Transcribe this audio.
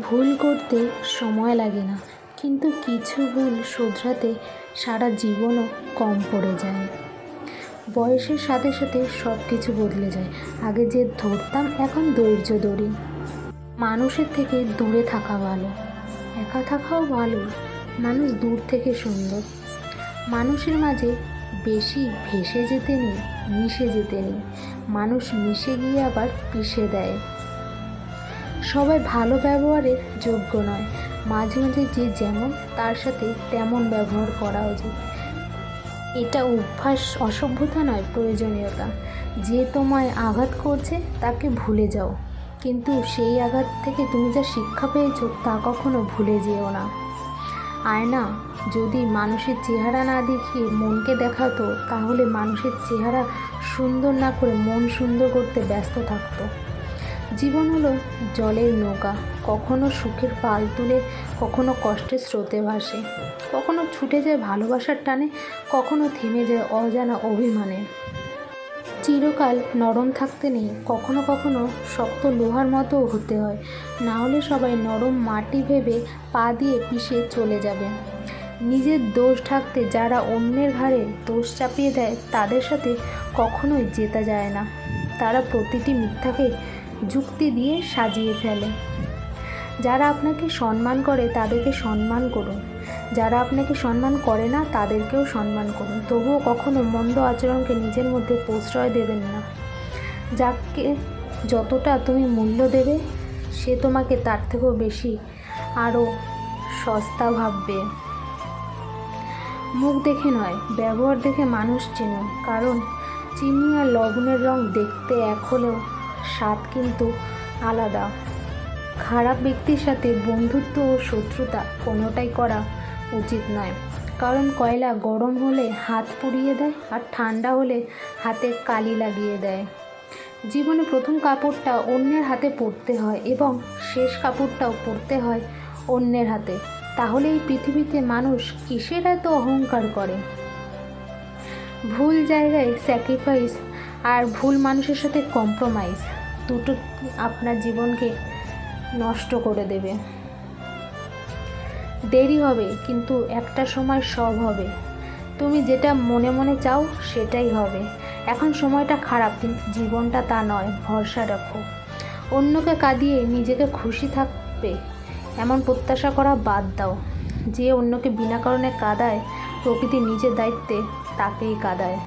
ভুল করতে সময় লাগে না, কিন্তু কিছু ভুল শোধরাতে সারা জীবনও কম পড়ে যায়। বয়সের সাথে সাথে সব কিছু বদলে যায়। আগে যে ধরতাম, এখন ধৈর্য ধরি। মানুষের থেকে দূরে থাকা ভালো। একা থাকাও ভালো, মানুষ দূর থেকে সুন্দর। মানুষের মাঝে বেশি ভেসে যেতে নেই, মিশে যেতে নেই। মানুষ মিশে গিয়ে আবার পিষে দেয়। সবাই ভালো ব্যবহারের যোগ্য নয়। মাঝে মাঝে যে যেমন, তার সাথে তেমন ব্যবহার করা উচিত। এটা অভ্যাস অসভ্যতা নয়, প্রয়োজনীয়তা। যে তোমায় আঘাত করছে, তাকে ভুলে যাও। কিন্তু সেই আঘাত থেকে তুমি যা শিক্ষা পেয়েছ, তা কখনো ভুলে যেও না। আয়না, যদি মানুষের চেহারা না দেখিয়ে মনকে দেখাতো, তাহলে মানুষের চেহারা সুন্দর না করে মন সুন্দর করতে ব্যস্ত থাকতো। জীবন হলো জলের নৌকা। কখনো সুখের পাল তুলে, কখনো কষ্টের স্রোতে ভাসে। কখনো ছুটে যায় ভালোবাসার টানে, কখনো থেমে যায় অজানা অভিমানে। চিরকাল নরম থাকতে নেই, কখনো কখনো শক্ত লোহার মতো হতে হয়। না হলে সবাই নরম মাটি ভেবে পা দিয়ে পিষে চলে যাবে। নিজের দোষ ঢাকতে যারা অন্যের ঘাড়ে দোষ চাপিয়ে দেয়, তাদের সাথে কখনোই জেতা যায় না। তারা প্রতিটি মিথ্যাকে যুক্তি দিয়ে সাজিয়ে ফেলে। যারা আপনাকে সম্মান করে, তাদেরকে সম্মান করুন। যারা আপনাকে সম্মান করে না, তাদেরকেও সম্মান করুন। তবুও কখনো মন্দ আচরণকে নিজের মধ্যে প্রশ্রয় দেবেন না। যাকে যতটা তুমি মূল্য দেবে, সে তোমাকে তার থেকেও বেশি আরও সস্তা ভাববে। মুখ দেখে নয়, ব্যবহার দেখে মানুষ চিনুন। কারণ চিনি আর লবণের রং দেখতে এক হলেও স্বাদ কিন্তু আলাদা। খারাপ ব্যক্তির সাথে বন্ধুত্ব ও শত্রুতা কোনোটাই করা উচিত নয়। কারণ কয়লা গরম হলে হাত পুড়িয়ে দেয় আর ঠান্ডা হলে হাতে কালি লাগিয়ে দেয়। জীবনে প্রথম কাপড়টা অন্যের হাতে পরতে হয় এবং শেষ কাপড়টাও পরতে হয় অন্যের হাতে। তাহলে এই পৃথিবীতে মানুষ কিসের এত অহংকার করে? ভুল জায়গায় স্যাক্রিফাইস আর ভুল মানুষের সাথে কম্প্রোমাইজ দুটো আপনার জীবনকে নষ্ট করে দেবে। দেরি হবে, কিন্তু একটা সময় সব হবে। তুমি যেটা মনে মনে চাও, সেটাই হবে। এখন সময়টা খারাপ, কিন্তু জীবনটা তা নয়, ভরসা রাখো। অন্যকে কাঁদিয়ে নিজেকে খুশি থাকবে, এমন প্রত্যাশা করা বাদ দাও। যে অন্যকে বিনা কারণে কাঁদায়, প্রকৃতি নিজের দায়িত্বে তাকেই কাঁদায়।